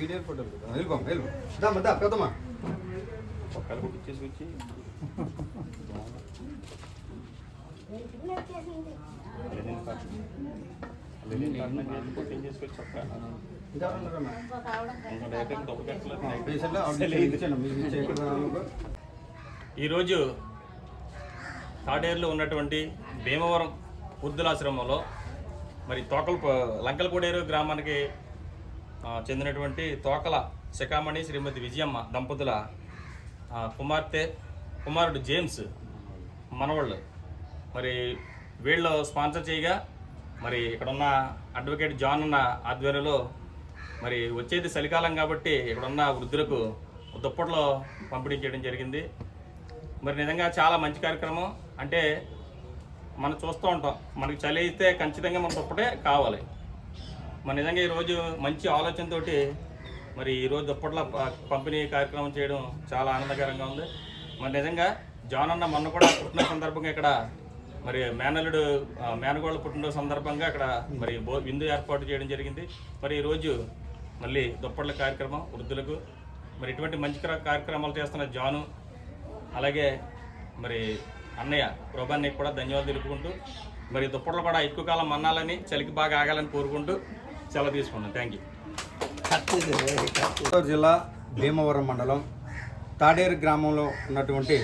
Video ఫోటోలు వెళ్ళిపో వెళ్ళిపో దా పెద్దమ్మా. కుట్టించేసి వచ్చి. ఈరోజు తాటేరులో ఉన్నటువంటి భీమవరం వృద్ధులాశ్రమంలో మరి తోకల లంకలకోడేరు గ్రామానికి చెందినటువంటి తోకల శిఖామణి శ్రీమతి విజయమ్మ దంపతుల కుమార్తె కుమారుడు జేమ్స్ మనవాళ్ళు. మరి వీళ్ళు స్పాన్సర్ చేయగా మరి ఇక్కడున్న అడ్వకేట్ జాన్ అన్న ఆధ్వర్యంలో మరి వచ్చేది చలికాలం కాబట్టి ఇక్కడున్న వృద్ధులకు దుప్పట్లో పంపిణీ చేయడం జరిగింది. మరి నిజంగా చాలా మంచి కార్యక్రమం. అంటే మనం చూస్తూ ఉంటాం మనకి చలి అయితే ఖచ్చితంగా మన దుప్పటే కావాలి. మరి నిజంగా ఈరోజు మంచి ఆలోచనతోటి మరి ఈరోజు దుప్పట్ల పంపిణీ కార్యక్రమం చేయడం చాలా ఆనందకరంగా ఉంది. మరి నిజంగా జాన్ అన్న మొన్న కూడా పుట్టిన సందర్భంగా ఇక్కడ మరి మేనల్లుడు మేనగోళ్ళ పుట్టినరోజు సందర్భంగా ఇక్కడ మరి విందు ఏర్పాటు చేయడం జరిగింది. మరి ఈరోజు మళ్ళీ దుప్పట్ల కార్యక్రమం వృద్ధులకు మరి ఇటువంటి మంచి కార్యక్రమాలు చేస్తున్న జాను అలాగే మరి అన్నయ్య ప్రభాన్ని కూడా ధన్యవాదాలు తెలుపుకుంటూ మరి దుప్పట్లు కూడా ఎక్కువ కాలం మన్నాలని చలికి బాగా ఆగాలని కోరుకుంటూ సెలవు తీసుకున్నాను. థ్యాంక్ యూ జిల్లా భీమవరం మండలం తాడేరు గ్రామంలో ఉన్నటువంటి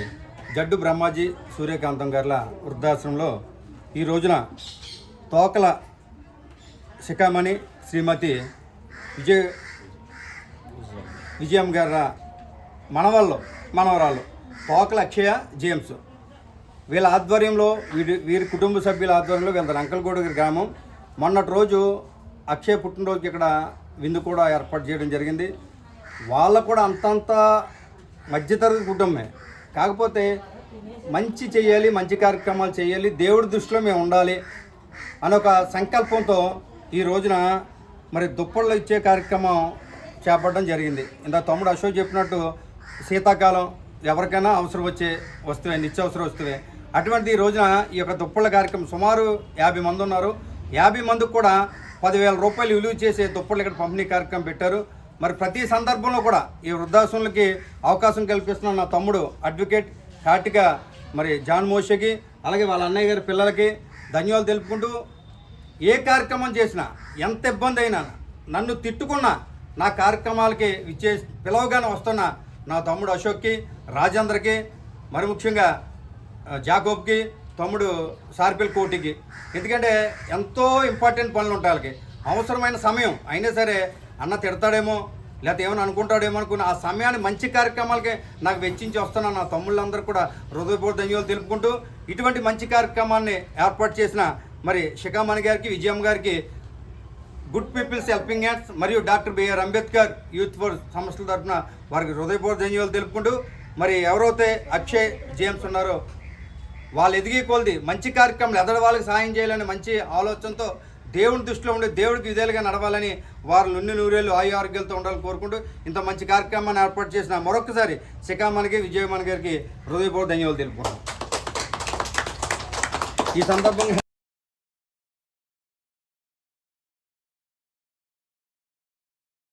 జడ్డు బ్రహ్మాజీ సూర్యకాంతం గారుల వృద్ధాశ్రమంలో ఈ రోజున తోకల శిఖామణి శ్రీమతి విజయ విజయం గారి మనవళ్ళు మనవరాళ్ళు తోకల అక్షయ జేమ్స్. వీళ్ళ ఆధ్వర్యంలో వీరి వీరి కుటుంబ సభ్యుల ఆధ్వర్యంలో వీళ్ళ రంకలగూడ గ్రామం మొన్నటి రోజు అక్షయ్ పుట్టినరోజుకి ఇక్కడ విందు కూడా ఏర్పాటు చేయడం జరిగింది. వాళ్ళ కూడా అంతంత మధ్యతరగతి కుటుంబమే. కాకపోతే మంచి చేయాలి మంచి కార్యక్రమాలు చేయాలి దేవుడి దృష్టిలో మేము ఉండాలి అని ఒక సంకల్పంతో ఈ రోజున మరి దుప్పళ్ళు ఇచ్చే కార్యక్రమం చేపట్టడం జరిగింది. ఇంత తమ్ముడు అశోక్ చెప్పినట్టు శీతాకాలం ఎవరికైనా అవసరం వచ్చే వస్తువే నిత్యావసర వస్తువే. అటువంటి ఈ రోజున ఈ యొక్క దుప్పళ్ళ కార్యక్రమం సుమారు యాభై మంది ఉన్నారు. యాభై మందికి కూడా పదివేల రూపాయలు విలువ చేసే దుప్పట్లు ఇక్కడ పంపిణీ కార్యక్రమం పెట్టారు. మరి ప్రతి సందర్భంలో కూడా ఈ వృద్ధాశ్రములకి అవకాశం కల్పిస్తున్న నా తమ్ముడు అడ్వకేట్ హార్టిగా మరి జాన్ మోషకి అలాగే వాళ్ళ అన్నయ్య గారి పిల్లలకి ధన్యవాదాలు తెలుపుకుంటూ ఏ కార్యక్రమం చేసినా ఎంత ఇబ్బంది అయినా నన్ను తిట్టుకున్నా నా కార్యక్రమాలకి విచ్చే పిలవగానే వస్తున్న నా తమ్ముడు అశోక్కి రాజేంద్రకి మరి ముఖ్యంగా జాకోబ్కి తమ్ముడు సార్పిల్ కోటికి. ఎందుకంటే ఎంతో ఇంపార్టెంట్ పనులు ఉంటాయి వాళ్ళకి. అవసరమైన సమయం అయినా సరే అన్న తిడతాడేమో లేకపోతే ఏమైనా అనుకుంటాడేమో అనుకుని ఆ సమయాన్ని మంచి కార్యక్రమాలకి నాకు వెచ్చించి వస్తున్నాను నా తమ్ముళ్ళందరూ కూడా హృదయపూర్వ ధన్యవాదాలు తెలుపుకుంటూ ఇటువంటి మంచి కార్యక్రమాన్ని ఏర్పాటు చేసిన మరి శిఖామణి గారికి విజయమ్మ గారికి గుడ్ పీపుల్స్ హెల్పింగ్ హ్యాండ్స్ మరియు doctor BR Ambedkar youth four సంస్థల తరఫున వారికి హృదయపూర్వ ధన్యవాదాలు తెలుపుకుంటూ మరి ఎవరైతే అక్షయ్ జేమ్స్ ఉన్నారో వాళ్ళు ఎదిగే కొలది మంచి కార్యక్రమాలు ఎదడ వాళ్ళకి సాయం చేయాలని మంచి ఆలోచనతో దేవుని దృష్టిలో ఉండి దేవుడికి విధేలుగా నడవాలని వారు నుండి నూరేళ్ళు ఆయు ఆరోగ్యాలతో ఉండాలని కోరుకుంటూ ఇంత మంచి కార్యక్రమాన్ని ఏర్పాటు చేసిన మరొకసారి శిఖామణికి విజయమణి గారికి హృదయపూర్వక ధన్యవాదాలు తెలుపుకుంటాం ఈ సందర్భంగా